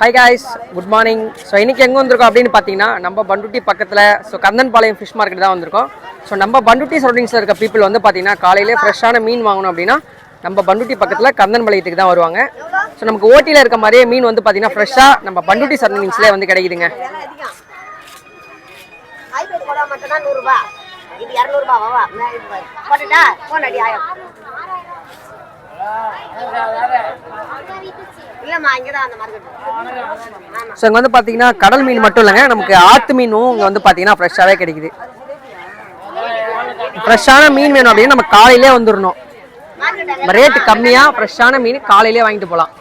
Hi guys good morning so இன்றைக்கி எங்கே வந்திருக்கோம் அப்படின்னு பார்த்தீங்கன்னா நம்ம பண்டுட்டி பக்கத்தில் ஸோ கந்தன்பாளையம் ஃபிஷ் மார்க்கெட் தான் வந்திருக்கோம். ஸோ நம்ம பண்டுட்டி சரௌண்டிங்ஸில் இருக்க பீப்புள் வந்து பார்த்தீங்கன்னா காலையிலே ஃப்ரெஷ்ஷான மீன் வாங்கணும் அப்படின்னா நம்ம பண்டுட்டி பக்கத்தில் கந்தன்பாளையத்துக்கு தான் வருவாங்க. ஸோ நமக்கு ஓட்டியில் இருக்க மாதிரியே மீன் வந்து பார்த்தீங்கன்னா ஃப்ரெஷ்ஷாக நம்ம பண்டுட்டி சரௌண்டிங்ஸ்லேயே வந்து கிடைக்குதுங்க. நூறுரூபா. இது இரநூறுபா வா போட்டுட்டா போனடி ஆயிரம் ஆயம் இல்லைம்மா இங்கே தான் அந்த மார்க்கெட் ஆமாம் ஸோ இங்கே வந்து பார்த்தீங்கன்னா கடல் மீன் மட்டும் இல்லைங்க. நமக்கு ஆற்று மீனும் இங்கே வந்து பார்த்தீங்கன்னா ஃப்ரெஷ்ஷாகவே கிடைக்குது. ஃப்ரெஷ்ஷான மீன் வேணும் அப்படின்னு நம்ம காலையிலே வந்துடணும் ரேட்டு கம்மியாக ஃப்ரெஷ்ஷான மீன் காலையிலே வாங்கிட்டு போகலாம்.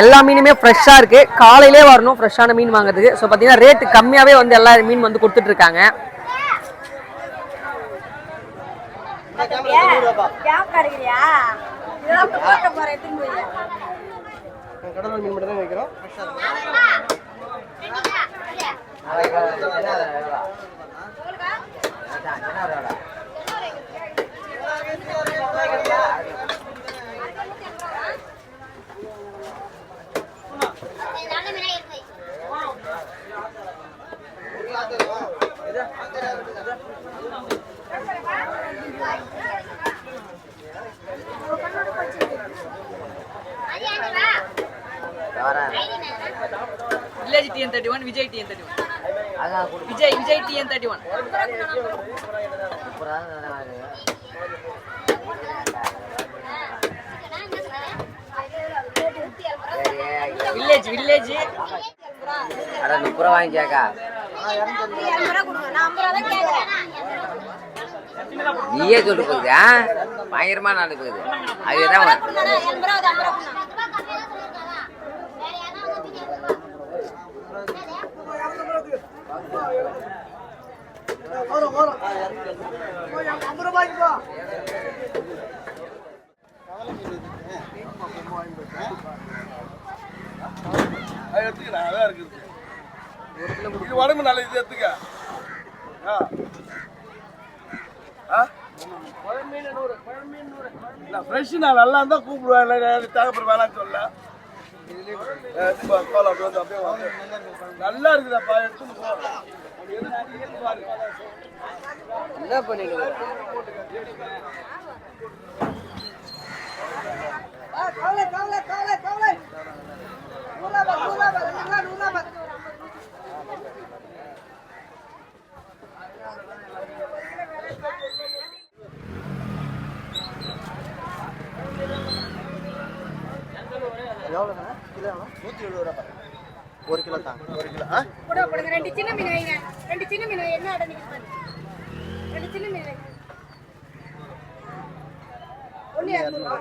எல்லா மீனுமே ஃப்ரெஷ்ஷாக இருக்குது காலையிலே வரணும் ஃப்ரெஷ்ஷான மீன் வாங்குறதுக்கு. ஸோ பார்த்தீங்கன்னா ரேட்டு கம்மியாகவே வந்து எல்லா மீன் வந்து கொடுத்துட்டு இருக்காங்க. கேப் கிடைக்கிறியா இதெல்லாம் போட்ட போகிற எடுத்துன்னு போய் கடல் மீன் மட்டும் தான் வைக்கிறோம் village TN thirty one Vijay TN thirty one Vijay Vijay TN thirty one village village. அட முப்பது ரூபா வாங்கிக்காக்கா நீயே சொல்லு போகுது ஆ பயங்கரமா நாள் போகுது அதுதான் எடுத்துக்க அதான் இருக்குது இது உடம்பு நல்ல இது எடுத்துக்க. ஆ. ஆ? நான் நல்லா இருந்தால் கூப்பிடுவேன். இல்லை, இல்லை, வேணாம்னு சொல்ல. கோலம் நல்லா இருக்குதாப்பா எடுத்துன்னு என்ன பண்ணிட்டு எவ்வளோண்ணா? கிலோ? நூற்றி எழுபது ரூபா பாருங்க. ஒரு கிலோ தாங்க ஒரு கிலோ ஆ போடுங்க, போடுங்க. ரெண்டு சின்ன மீன் வைங்க ரெண்டு சின்ன மீன். என்ன இடம் நீங்க பாருங்க. ரெண்டு சின்ன மீன் வைங்க இரநூறுவா.